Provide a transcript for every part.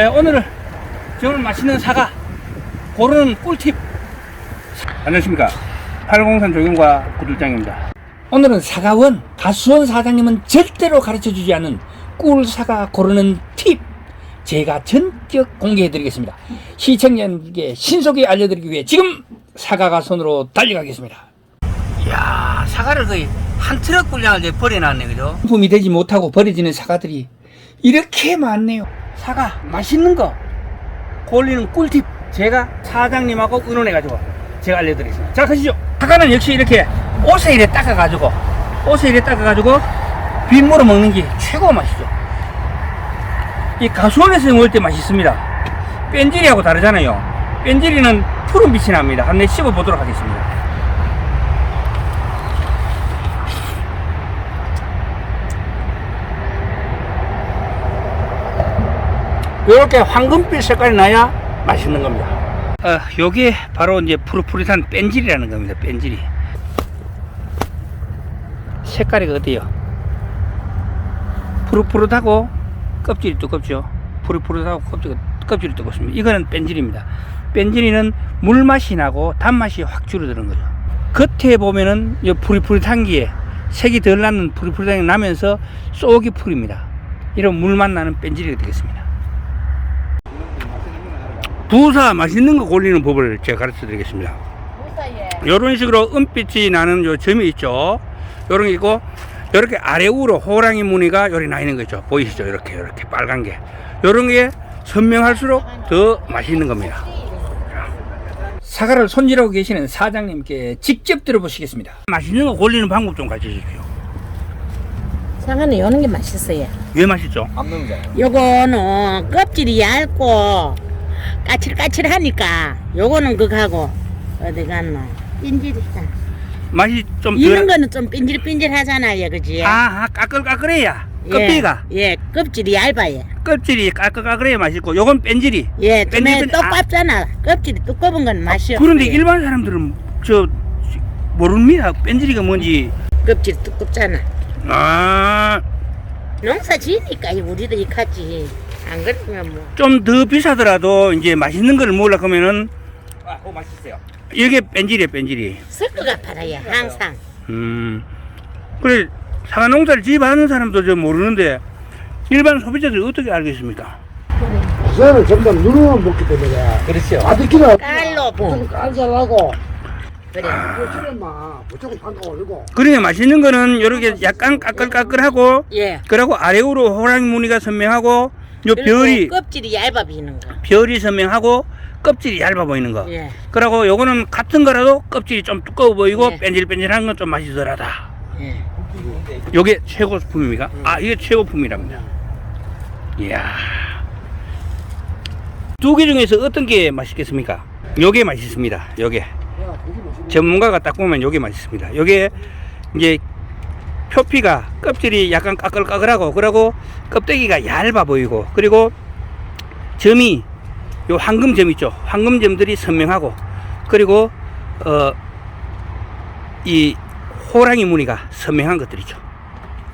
예, 오늘은 정말 맛있는 사과 고르는 꿀팁. 안녕하십니까. 803 조경과 구들장입니다. 오늘은 사과원 가수원 사장님은 절대로 가르쳐주지 않는 꿀 사과 고르는 팁. 제가 전격 공개해 드리겠습니다. 시청자님께 신속히 알려드리기 위해 지금 사과가 손으로 달려가겠습니다. 이야 사과를 거의 한 트럭 분량을 이제 버려놨네 그죠? 품이 되지 못하고 버려지는 사과들이 이렇게 많네요 사과 맛있는 거. 골리는 꿀팁 제가 사장님하고 의논해 가지고 제가 알려드리겠습니다. 자 가시죠. 사과는 역시 이렇게 옷에 이래 닦아 가지고 옷에 이래 닦아 가지고 빗물어 먹는 게 최고 맛이죠. 이 가수원에서 먹을 때 맛있습니다. 뺀질이하고 다르잖아요. 뺀질이는 푸른 빛이 납니다. 한번 씹어 보도록 하겠습니다 이렇게 황금빛 색깔이 나야 맛있는 겁니다. 어, 요게 바로 이제 푸릇푸릇한 뺀질이라는 겁니다. 뺀질이. 색깔이 어때요? 푸릇푸릇하고 껍질이 두껍죠. 푸릇푸릇하고 껍질, 껍질이 두껍습니다. 이거는 뺀질입니다. 뺀질이는 물맛이 나고 단맛이 확 줄어드는 거죠. 겉에 보면은 이 푸릇푸릇한 게 색이 덜 나는 푸릇푸릇한 게 나면서 속이 풀입니다. 이런 물맛 나는 뺀질이가 되겠습니다. 부사 맛있는 거 골리는 법을 제가 가르쳐 드리겠습니다. 이런 식으로 은빛이 나는 요 점이 있죠. 요런 게 있고, 이렇게 아래 우로 호랑이 무늬가 요리 나 있는 거죠. 보이시죠? 이렇게, 이렇게 빨간 게. 요런 게 선명할수록 더 맛있는 겁니다. 사과를 손질하고 계시는 사장님께 직접 들어보시겠습니다. 맛있는 거 골리는 방법 좀 가르쳐 주십시오. 상하는 요는 게 맛있어요. 왜 맛있죠? 요거는 껍질이 얇고 까칠까칠하니까 요거는 그거하고 어디 갔나 삔질이다. 맛이 좀 이런 덜, 거는 좀 삔질삔질하잖아요, 그지? 아, 까끌까끌해야. 예, 껍데기가. 예, 껍질이 얇아요. 껍질이 까끌까끌해야 맛있고, 요건 뺀질이. 예, 뺀질, 좀에 뺀질. 똑밥잖아. 껍질이 두꺼운 건 맛이 없어요. 그런데 일반 사람들은 저 모릅니다. 뺀질이가 뭔지. 껍질 두껍잖아. 아, 농사 지으니까 우리도 이카지. 안 그러면 뭐. 좀 더 비싸더라도 이제 맛있는 걸 먹으려고 하면은 아, 그거 맛있어요. 이게 뺀질이에요, 뺀질이. 섞어가 팔아요, 항상. 음. 그래 사과 농사를 지어하는 사람도 저 모르는데 일반 소비자들이 어떻게 알겠습니까? 저는 전부 누르면 먹기 때문에 그렇죠. 아들끼리 깔로 보. 깔살하고 그래. 그러면 무조건 판가 올리고 그러니 맛있는 거는 이렇게 약간 까끌까끌하고 예. 그리고 아래우로 호랑이 무늬가 선명하고 요 그리고 별이 껍질이 얇아 비는 거. 별이 선명하고 껍질이 얇아 보이는 거. 예. 그리고 요거는 같은 거라도 껍질이 좀 두꺼워 보이고 예. 뺀질뺀질한 건 좀 맛이 덜하다. 예. 요게 최고 품입니까? 아, 이게 최고 품이랍니다. 이야. 두 개 중에서 어떤 게 맛있겠습니까? 요게 맛있습니다. 요게. 전문가가 딱 보면 요게 맛있습니다. 요게 이제 표피가 껍질이 약간 까끌까끌하고 그리고 껍데기가 얇아 보이고 그리고 점이 요 황금점 있죠. 황금점들이 선명하고 그리고 어 이 호랑이 무늬가 선명한 것들이죠.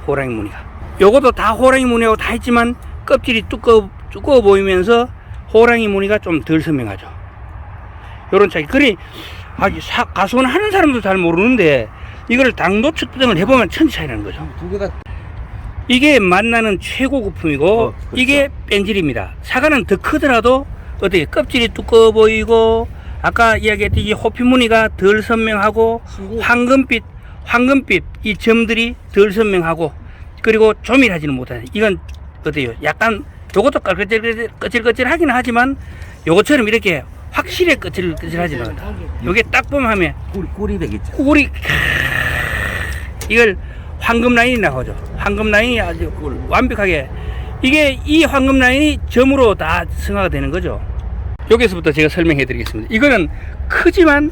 호랑이 무늬가. 요것도 다 호랑이 무늬하고 다 있지만 껍질이 두꺼워, 두꺼워 보이면서 호랑이 무늬가 좀 덜 선명하죠. 요런 차이. 그리, 아, 가수원 하는 사람도 잘 모르는데 이걸 당도 측정을 해보면 천 차이라는 거죠. 두개다 이게 만나는 최고 거품이고 어, 그렇죠. 이게 뺀질입니다. 사과는 더 크더라도 어떻게 껍질이 두꺼워 보이고 아까 이야기했듯이 호피 무늬가 덜 선명하고 황금빛 황금빛 이 점들이 덜 선명하고 그리고 조밀하지는 못하는 이건 어때요? 약간 요것도 거칠거칠 거칠거칠하긴 하지만 요것처럼 이렇게 확실히 거칠거칠하지는 않다. 요게 딱 보면 하면 꿀 꿀이 되겠죠. 꿀이 이걸 황금 라인이 나오죠. 황금 라인이 아주 완벽하게 이게 이 황금 라인이 점으로 다 승화가 되는 거죠. 여기서부터 제가 설명해 드리겠습니다. 이거는 크지만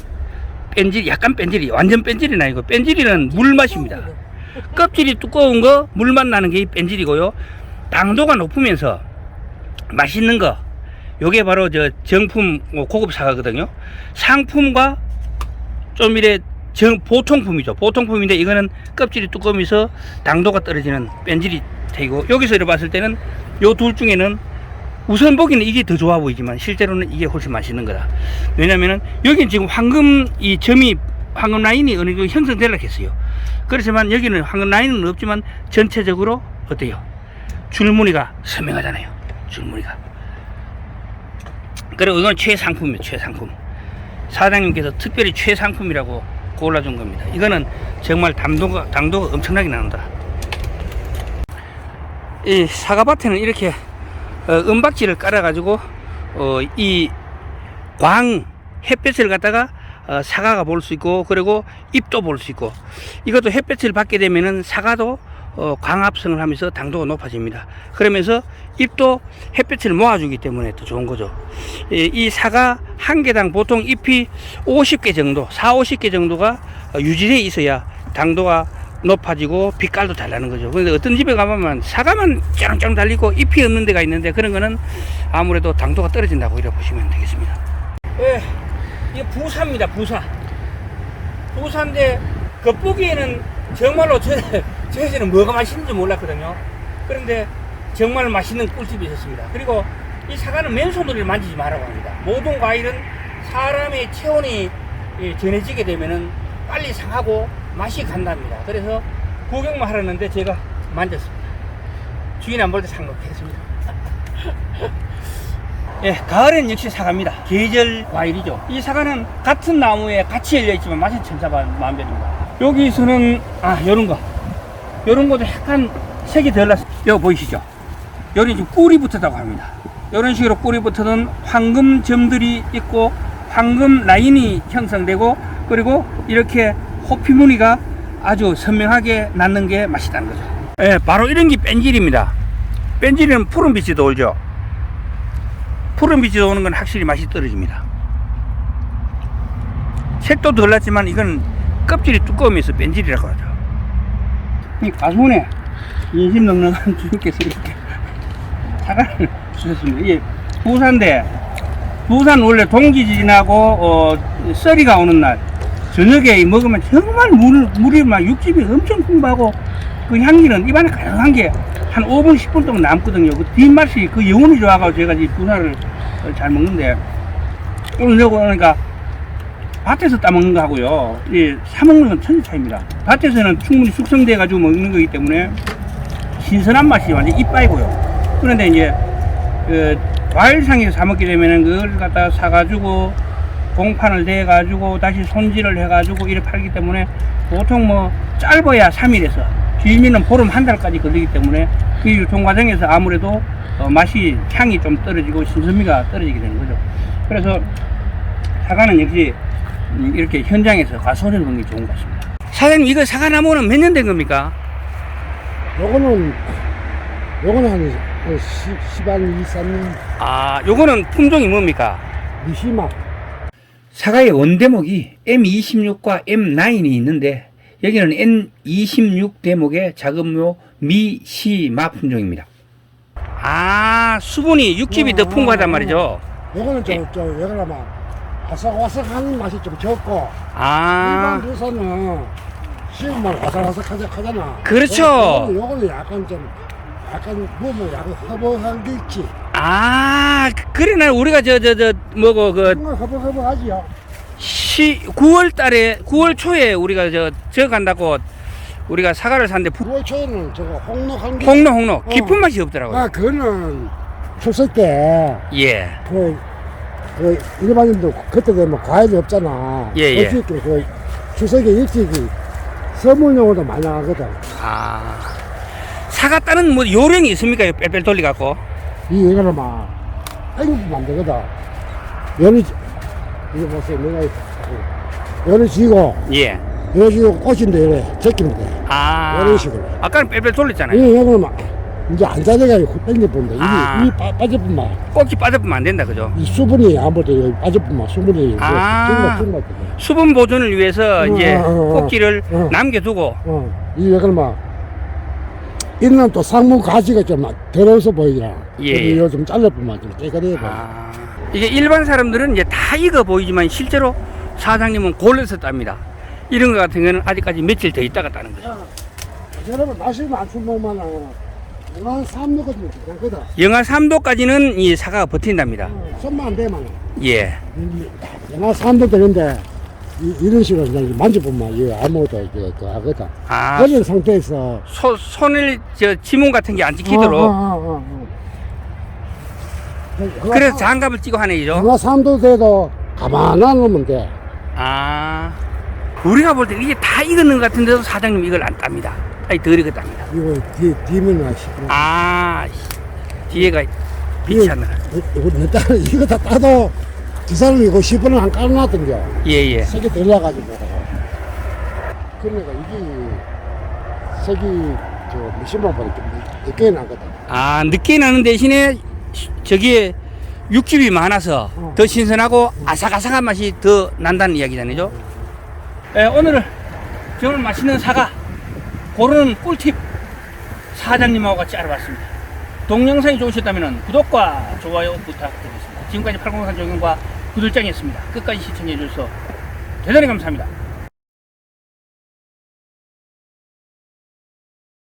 뺀질 약간 뺀질이 완전 뺀질이 아니고 뺀질이는 물맛입니다. 껍질이 두꺼운 거 물맛 나는 게이 뺀질이고요. 당도가 높으면서 맛있는 거 요게 바로 저 정품 뭐 고급 사과거든요. 상품과 좀 이래 정, 보통품이죠. 보통품인데 이거는 껍질이 두꺼우면서 당도가 떨어지는 뺀질이 되고 여기서 이렇게 봤을 때는 요 둘 중에는 우선 보기는 이게 더 좋아 보이지만 실제로는 이게 훨씬 맛있는 거다. 왜냐면은 여기는 지금 황금 이 점이 황금 라인이 어느 정도 형성되려 했어요. 그렇지만 여기는 황금 라인은 없지만 전체적으로 어때요? 줄무늬가 선명하잖아요. 줄무늬가. 그리고 이건 최상품이에요. 최상품. 사장님께서 특별히 최상품이라고 골라준 겁니다. 이거는 정말 당도가 당도가 엄청나게 나온다. 이 사과밭에는 이렇게 어, 은박지를 깔아가지고 어, 이광 햇볕을 갖다가 어, 사과가 볼 수 있고 그리고 잎도 볼 수 있고 이것도 햇볕을 받게 되면은 사과도 어, 광합성을 하면서 당도가 높아집니다. 그러면서 잎도 햇볕을 모아주기 때문에 더 좋은 거죠. 이, 이 사과 한 개당 보통 잎이 50개 정도, 4, 50개 정도가 어, 유지되어 있어야 당도가 높아지고 빛깔도 잘 나는 거죠. 근데 어떤 집에 가보면 사과만 짱짱 달리고 잎이 없는 데가 있는데 그런 거는 아무래도 당도가 떨어진다고 이렇게 보시면 되겠습니다. 예, 이게 부사입니다, 부사. 부사인데 겉보기에는 정말로 저, 저에서는 뭐가 맛있는지 몰랐거든요. 그런데 정말 맛있는 꿀팁이 있었습니다. 그리고 이 사과는 맨손으로 만지지 말라고 합니다. 모든 과일은 사람의 체온이 예, 전해지게 되면은 빨리 상하고 맛이 간답니다. 그래서 구경만 하려는데 제가 만졌습니다. 주인 안 볼 때 상록했습니다. 예, 가을엔 역시 사과입니다. 계절 과일이죠. 이 사과는 같은 나무에 같이 열려 있지만 맛은 천차만별입니다. 여기서는 아 요런 거, 요런 것도 약간 색이 덜 났어요. 여기 보이시죠? 여기 지금 꿀이 붙었다고 합니다. 이런 식으로 꿀이 붙어는 황금 점들이 있고 황금 라인이 형성되고 그리고 이렇게 호피 무늬가 아주 선명하게 났는 게 맛있다는 거죠. 예, 바로 이런 게 뺀질입니다. 뺀질은 푸른 빛이 돌죠. 푸른 빛이 도는 건 확실히 맛이 떨어집니다. 색도 덜 났지만 이건 껍질이 두꺼우면서 뺀질이라고 하죠. 이 가수원에 인심 넉넉한 주님께서 이렇게 사과를 주셨습니다. 이게 부산대, 부산 원래 동지 지나고 어, 썰이가 오는 날 저녁에 먹으면 정말 물, 물이 막 육즙이 엄청 풍부하고 그 향기는 입안에 가득한 게 한 5분, 10분 동안 남거든요. 그 뒷맛이 그 영혼이 좋아가지고 제가 이 부산을 어, 잘 먹는데 오늘 여기 오니까 밭에서 따먹는 거하고요. 이 사먹는 건 천지 차이입니다. 밭에서는 충분히 숙성돼 가지고 먹는 거기 때문에 신선한 맛이 완전 이빠이고요. 그런데 이제 그 과일상에서 사 먹게 되면은 그걸 갖다 사가지고 공판을 대 가지고 다시 손질을 해가지고 이렇게 팔기 때문에 보통 뭐 짧아야 3일에서 길면은 보름 한 달까지 걸리기 때문에 그 유통 과정에서 아무래도 어, 맛이 향이 좀 떨어지고 신선미가 떨어지게 되는 거죠. 그래서 사과는 역시 음, 이렇게 현장에서 가소를 먹는 게 좋은 것 같습니다. 사장님 이거 사과 나무는 몇 년 된 겁니까? 요거는 요거는 한, 한 10, 10 한 2, 3년 아, 요거는 품종이 뭡니까? 미시막 사과의 원대목이 M26과 M9이 있는데 여기는 N26 대목의 작은묘 미시마 품종입니다. 아, 수분이 육즙이 더 어, 풍부하단 어, 말이죠. 요거는 예. 좀, 좀, 요거는 막 아삭아삭한 맛이 좀 적고 아, 일반 부산은 씹으면 아삭아삭하잖아 그렇죠. 요거는, 요거는 약간 좀 약간 보면 약간 허벅한 게 있지 아, 그래 날 우리가 저 저 저 뭐고 그 정말 허벅허벅하지요 시, 9월 달에 9월 초에 우리가 저 저 간다고 우리가 사과를 샀는데 부- 9월 초에는 저거 홍록한 게 홍로 홍로 깊은 어. 맛이 없더라고요. 아, 그거는 추석 때, 예. 그, 그, 일반인도 그때 되면 과일이 없잖아. 예, 예. 그, 추석에 일찍이 선물용으로 많이 나가거든. 아. 사과 따는 뭐 요령이 있습니까? 뺄뺄 돌리 갖고. 이 얘기는 막, 아이고, 만들거든. 연이, 이거 보세요. 내가. 연이 지고, 예. 연이 지고 꽃인데, 이래, 적기면 돼. 아. 이런 식으로. 아까는 뺄뺄 돌렸잖아요. 이 얘기는 막, 이제 안 자져가지고 훅 당겨본다. 아. 이게, 이 빠, 빠져뿐만. 꼭지 빠져보면 안 된다, 그죠? 이 수분이 아무래도 여기 빠져뿐만. 수분이. 아. 정말, 정말. 수분 보존을 위해서 어, 이제 어, 어, 어. 꼭지를 어. 남겨두고. 어, 이 얘기는 막, 있는 또 상무 가지가 좀 더러워서 보이더라. 예, 예. 이거 좀 잘라보면 좀 깨끗해 보여. 아. 이게 일반 사람들은 이제 다 익어 보이지만 실제로 사장님은 골라서 땁니다. 이런 거 같은 거는 아직까지 며칠 더 있다가 따는 거죠. 여러분, 날씨는 안 추운 만 영하 3도거든 괜찮거든 영하 3도까지는 이 사과가 버틴답니다. 손만 안 대면 예. 이- 영하 3도 되는데 이, 이런 식으로 그냥 만져보면 이게 아무것도 이게 그 하거든 아, 그런 상태에서 소, 손을 저 지문 같은 게 안 찍히도록 어, 어, 어, 어. 영하 그래서 삼- 장갑을 끼고 하네요. 영하 3도 돼도 가만 안 놓으면 돼 아, 우리가 볼 때 이게 다 익었는 것 같은데도 사장님 이걸 안 땁니다. 아니 덜 익었답니다. 이거 뒤, 뒤면 시끄러 아, 뒤에가 빛이 안 나. 이거 내 딸, 이거 다 따도 두 사람이 이거 10분을 안 깔아놨던겨 예, 예. 색이 들려가지고 그러니까 이게 색이 저 미신만보다 좀 늦게 나거든 아, 늦게 나는 대신에 시- 저기에 육즙이 많아서 어. 더 신선하고 아삭아삭한 맛이 더 난다는 이야기잖아요. 예, 오늘은 정말 맛있는 사과 고르는 꿀팁 사장님하고 같이 알아봤습니다. 동영상이 좋으셨다면 구독과 좋아요 부탁드리겠습니다. 지금까지 팔공산 정영과 구들장이었습니다. 끝까지 시청해 주셔서 대단히 감사합니다.